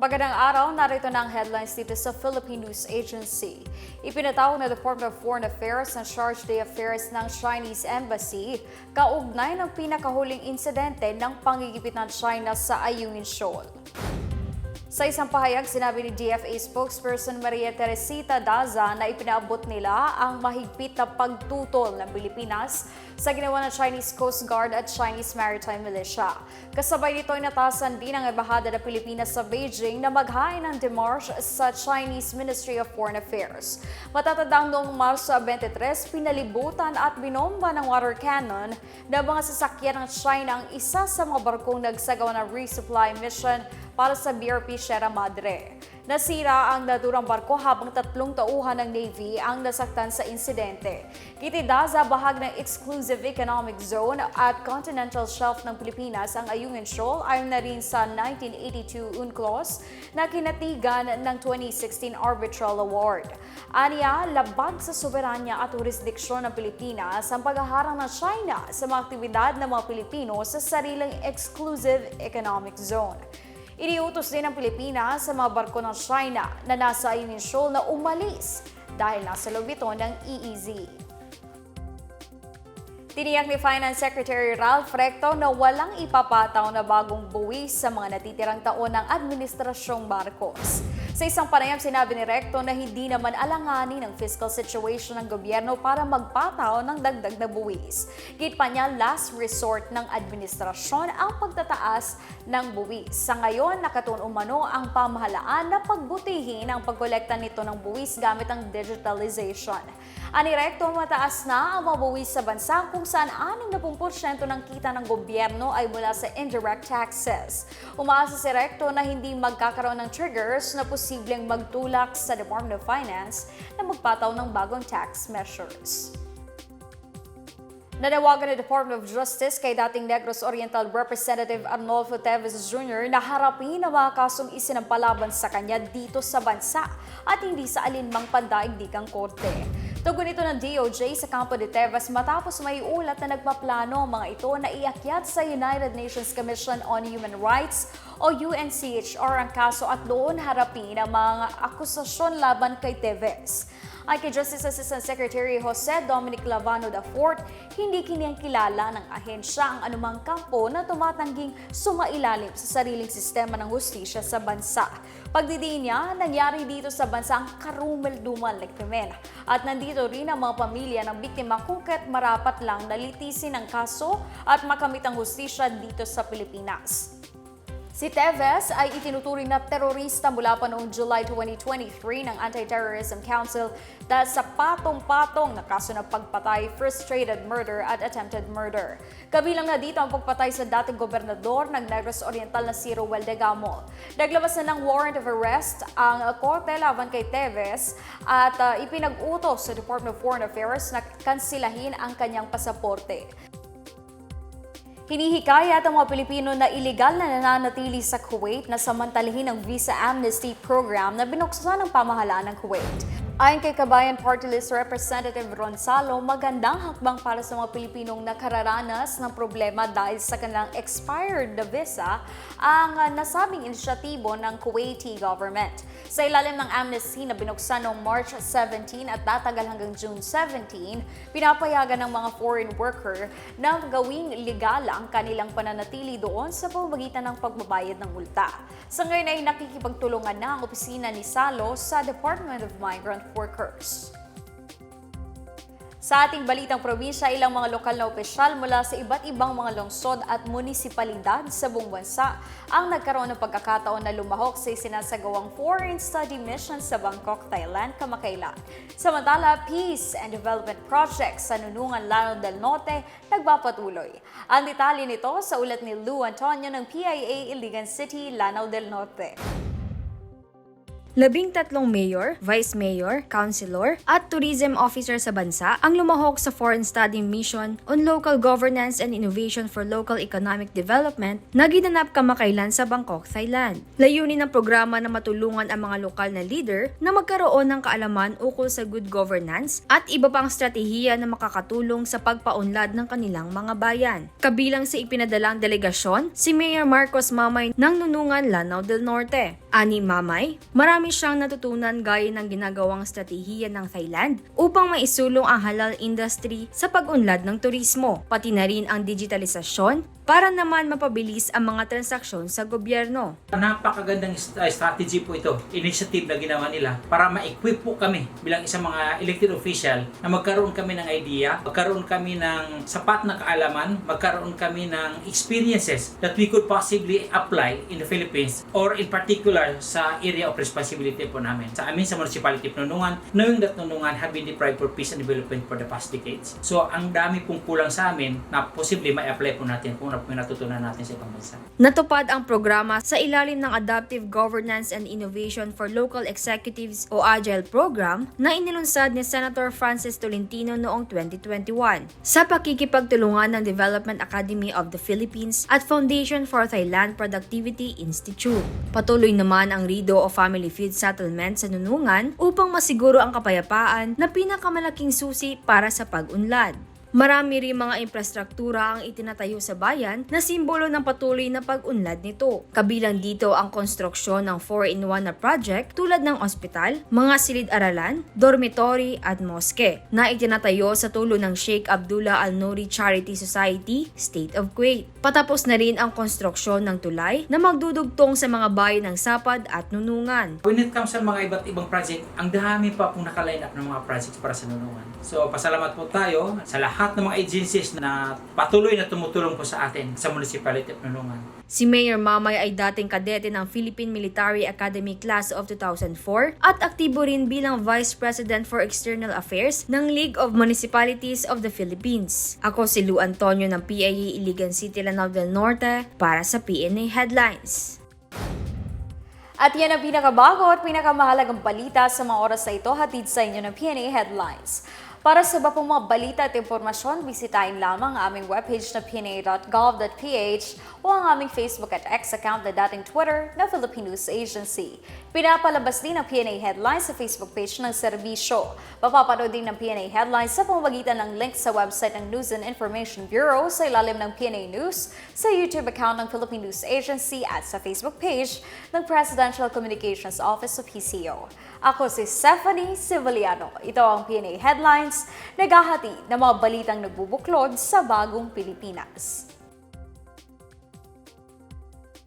Magandang araw, narito na ang headlines dito sa Philippine News Agency. Ipinatawag na Department of Foreign Affairs ng Charge de Affairs ng Chinese Embassy kaugnay ng pinakahuling insidente ng pangigipit ng China sa Ayungin Shoal. Sa isang pahayag, sinabi ni DFA spokesperson Maria Teresita Daza na ipinaabot nila ang mahigpit na pagtutol ng Pilipinas sa ginawa ng Chinese Coast Guard at Chinese Maritime Militia. Kasabay nito ay natasan din ang embahada ng Pilipinas sa Beijing na maghain ng demarche sa Chinese Ministry of Foreign Affairs. Matatandang noong Marso 23, pinalibutan at binomba ng water cannon ng mga sasakyan ng China ang isa sa mga barkong nagsagawa ng resupply mission para sa BRP Sierra Madre. Nasira ang naturang barko habang tatlong tauhan ng Navy ang nasaktan sa insidente. Kitidaza bahag ng Exclusive Economic Zone at Continental Shelf ng Pilipinas ang Ayungin Shoal ayon na rin sa 1982 UNCLOS na kinatigan ng 2016 Arbitral Award. Aniya, labag sa soberanya at jurisdiksyon ng Pilipinas ang paghaharang ng China sa mga aktibidad ng mga Pilipino sa sariling Exclusive Economic Zone. Iniutos din ng Pilipinas sa mga barko ng China na nasa Ayungin Shoal na umalis dahil nasa loob ito ng EEZ. Tiniyak ni Finance Secretary Ralph Recto na walang ipapataw na bagong buwis sa mga natitirang taon ng Administrasyong Marcos. Sa isang panayam, sinabi ni Recto na hindi naman alanganin ang fiscal situation ng gobyerno para magpataw ng dagdag na buwis. Git pa niya, last resort ng administrasyon ang pagtataas ng buwis. Sa ngayon, nakatun umano ang pamahalaan na pagbutihin ang pagkolekta nito ng buwis gamit ang digitalization. Ani Recto, mataas na ang mga buwis sa bansa kung saan 60% ng kita ng gobyerno ay mula sa indirect taxes. Umaasa si Recto na hindi magkakaroon ng triggers na posibleng magtulak sa Department of Finance na magpataw ng bagong tax measures. Nanawagan ng Department of Justice kay dating Negros Oriental Representative Arnolfo Teves Jr. na harapin ang mga kasong isinampalaban sa kanya dito sa bansa at hindi sa alinmang pandaigdigang korte. Tugon ito ng DOJ sa kampo de Tevas matapos may ulat na nagpaplano ang mga ito na iakyat sa United Nations Commission on Human Rights o UNCHR ang kaso at doon harapin ang mga akusasyon laban kay Teves. Ay kay Justice Assistant Secretary Jose Dominic Lavano IV, hindi kiniyang kilala ng ahensya ang anumang kampo na tumatangging sumailalim sa sariling sistema ng hustisya sa bansa. Pagdidiin niya, nangyari dito sa bansa ang karumel-dumal na. At nandito rin ang mga pamilya ng biktima kung kaya't marapat lang nalitisin ang kaso at makamit ang hustisya dito sa Pilipinas. Si Teves ay itinuturing na terorista mula pa noong July 2023 ng Anti-Terrorism Council dahil sa patong-patong na kaso ng pagpatay, frustrated murder at attempted murder. Kabilang na dito ang pagpatay sa dating gobernador ng Negros Oriental na si Roel Degamo. Naglabas na ng warrant of arrest ang korte laban kay Teves at uh, ipinag-utos sa Department of Foreign Affairs na kansilahin ang kanyang pasaporte. Hinihikayat ang mga Pilipino na iligal na nananatili sa Kuwait na samantalahin ang visa amnesty program na binuksan ng pamahalaan ng Kuwait. Ayon kay Kabayan Party List Representative Ronsalo, magandang hakbang para sa mga Pilipinong nakararanas ng problema dahil sa kanilang expired na visa ang nasabing inisyatibo ng Kuwaiti government. Sa ilalim ng amnesty na binuksan noong March 17 at tatagal hanggang June 17, pinapayagan ng mga foreign worker na gawing legal ang kanilang pananatili doon sa pamamagitan ng pagbabayad ng multa. Sa ngayon ay nakikipagtulungan na ang opisina ni Salo sa Department of Migrant Workers. Sa ating balitang probinsya, ilang mga lokal na opisyal mula sa iba't ibang mga lungsod at munisipalidad sa buong bansa ang nagkaroon ng pagkakataon na lumahok sa isinasagawang foreign study mission sa Bangkok, Thailand kamakailan. Samantala, peace and development projects sa Nunungan Lanao del Norte nagpapatuloy. Ang detalye nito sa ulat ni Lou Antonio ng PIA Iligan City, Lanao del Norte. Labing tatlong mayor, vice mayor, councilor, at tourism officer sa bansa ang lumahok sa Foreign Study Mission on Local Governance and Innovation for Local Economic Development na ginanap kamakailan sa Bangkok, Thailand. Layunin ng programa na matulungan ang mga lokal na leader na magkaroon ng kaalaman ukol sa good governance at iba pang strategiya na makakatulong sa pagpaunlad ng kanilang mga bayan. Kabilang sa ipinadalang delegasyon, si Mayor Marcos Mamay ng Nunungan, Lanao del Norte. Ani Mamay, marami siyang natutunan gaya ng ginagawang strategiya ng Thailand upang maisulong ang halal industry sa pag-unlad ng turismo, pati na rin ang digitalisasyon para naman mapabilis ang mga transaksyon sa gobyerno. Napakagandang uh, strategy po ito, initiative na ginawa nila para ma-equip po kami bilang isang mga elected official na magkaroon kami ng idea, magkaroon kami ng sapat na kaalaman, magkaroon kami ng experiences that we could possibly apply in the Philippines or in particular sa area of responsibility po namin. Sa amin sa municipality of Nunungan, knowing that Nunungan have been deprived for peace and development for the past decades. So ang dami pong kulang sa amin na posible ma-apply po natin kung po yung natutunan natin sa ibang bansa. Natupad ang programa sa ilalim ng Adaptive Governance and Innovation for Local Executives o AGILE program na inilunsad ni Senator Francis Tolentino noong 2021 sa pakikipagtulungan ng Development Academy of the Philippines at Foundation for Thailand Productivity Institute. Patuloy naman ang Rido o Family Feud Settlement sa Nunungan upang masiguro ang kapayapaan na pinakamalaking susi para sa pag-unlad. Marami rin mga infrastruktura ang itinatayo sa bayan na simbolo ng patuloy na pag-unlad nito. Kabilang dito ang konstruksyon ng 4-in-1 na project tulad ng ospital, mga silid-aralan, dormitory at moske na itinatayo sa tulong ng Sheikh Abdullah Al Nouri Charity Society, State of Kuwait. Patapos na rin ang konstruksyon ng tulay na magdudugtong sa mga bayan ng Sapad at Nunungan. When it comes sa mga iba't ibang project, ang dami pa pong nakaline up ng mga projects para sa Nunungan. So, pasalamat po tayo sa lahat ng mga agencies na patuloy na tumutulong po sa atin sa Municipality of Nunungan. Si Mayor Mamay ay dating kadete ng Philippine Military Academy Class of 2004 at aktibo rin bilang Vice President for External Affairs ng League of Municipalities of the Philippines. Ako si Lou Antonio ng PIA Iligan City, Lanao del Norte para sa PNA Headlines. At yan ang pinakabago at pinakamahalagang balita sa mga oras na ito hatid sa inyo ng PNA Headlines. Para sa iba pong mga balita at impormasyon, bisitahin lamang ang aming webpage na pna.gov.ph o ang aming Facebook at X account na dating Twitter na Philippine News Agency. Pinapalabas din ang PNA Headlines sa Facebook page ng serbisyo. Mapapanood din ng PNA Headlines sa pamamagitan ng link sa website ng News and Information Bureau sa ilalim ng PNA News, sa YouTube account ng Philippine News Agency at sa Facebook page ng Presidential Communications Office of PCO. Ako si Stephanie Civiliano. Ito ang PNA Headlines, naghahati ng mga balitang nagbubuklod sa bagong Pilipinas.